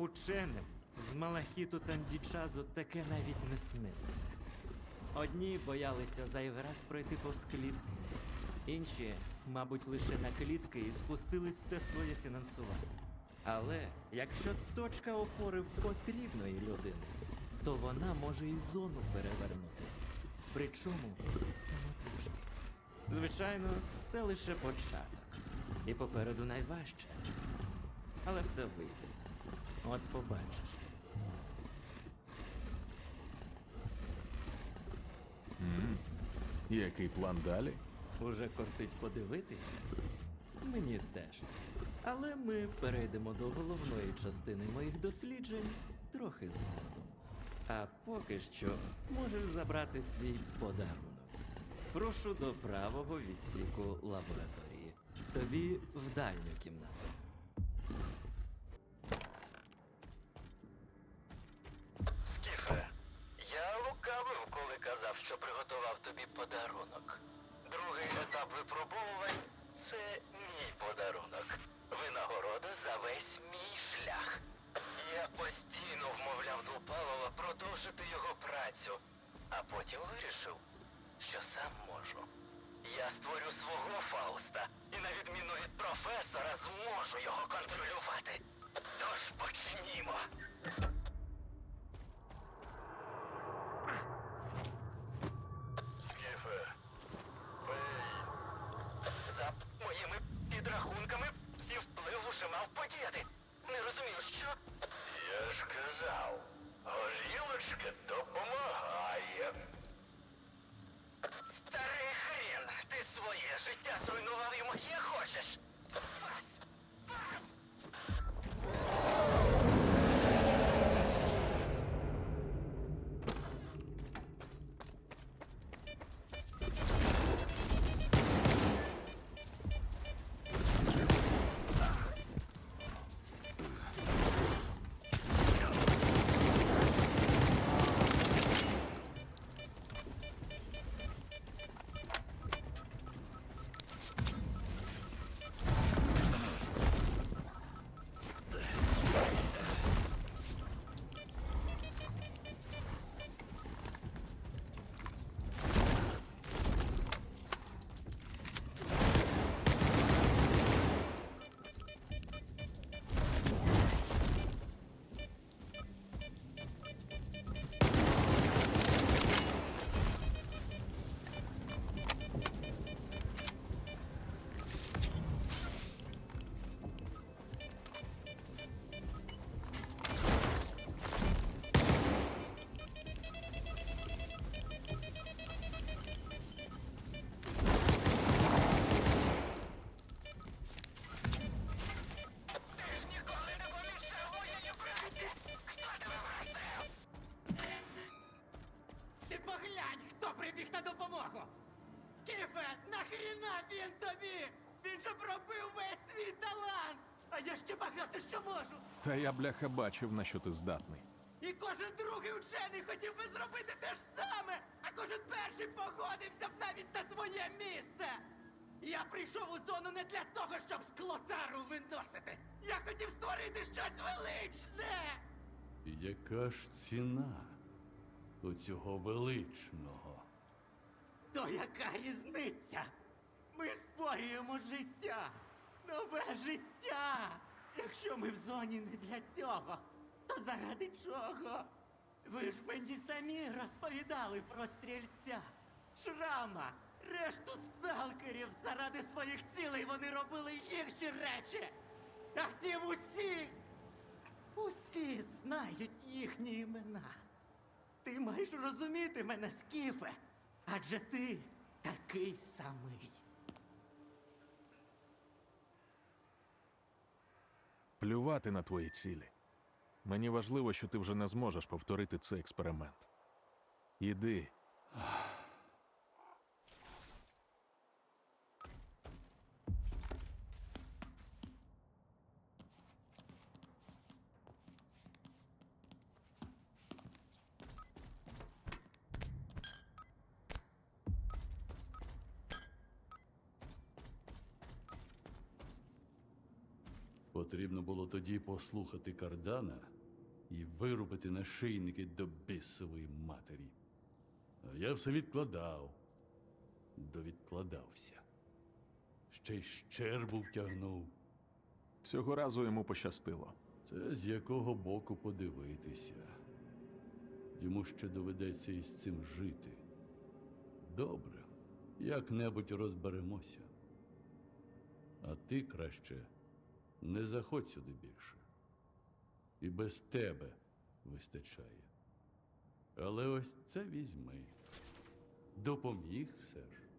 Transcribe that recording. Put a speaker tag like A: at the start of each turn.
A: Ученим з Малахіту Тандічазу таке навіть не снилося. Одні боялися зайвий раз пройти повз клітки, інші, мабуть, лише на клітки і спустили все своє фінансування. Але якщо точка опори в потрібної людини, то вона може і зону перевернути. Причому це самотужки. Звичайно, це лише початок. І попереду найважче. Але все вийде. От побачиш.
B: Який план далі?
A: Уже кортить подивитися? Мені теж. Але ми перейдемо до головної частини моїх досліджень трохи згодом. А поки що можеш забрати свій подарунок. Прошу до правого відсіку лабораторії. Тобі в дальню кімнату.
C: Коли казав, що приготував тобі подарунок. Другий етап випробовувань це мій подарунок. Винагорода за весь мій шлях. Я постійно вмовляв Двупалова продовжити його працю, а потім вирішив, що сам можу. Я створю свого Фауста і, на відміну від професора, зможу його контролювати. Тож почнімо. Скіфе, пий. За моїми підрахунками, всі вплив уже мав подіяти. Не розумію, що. Я ж казав, горілочка допомагає. Старий хрін, ти своє життя зруйнував і моє хочеш.
D: Нахріна він тобі? Він же пробив весь свій талант! А я ще багато що можу!
B: Та я бляха бачив, на що ти здатний.
D: І кожен другий учений хотів би зробити те ж саме, а кожен перший погодився б навіть на твоє місце! Я прийшов у зону не для того, щоб склотару виносити! Я хотів створити щось величне!
E: Яка ж ціна у цього величного?
D: То яка різниця? Створюємо життя, нове життя. Якщо ми в зоні не для цього, то заради чого? Ви ж мені самі розповідали про стрільця, шрама, решту сталкерів заради своїх цілей вони робили гірші речі. А втім усі, усі знають їхні імена. Ти маєш розуміти мене, Скіфе, адже ти такий самий.
B: Плювати на твої цілі. Мені важливо, що ти вже не зможеш повторити цей експеримент. Іди.
E: Потрібно було тоді послухати кардана і вирубити нашийники до бісової матері. А я все відкладав, довідкладався. Ще й щербу втягнув.
B: Цього разу йому пощастило.
E: Це з якого боку подивитися. Йому ще доведеться із цим жити. Добре, як-небудь розберемося. А ти краще не заходь сюди більше. І без тебе вистачає. Але ось це візьми. Допоміг все ж.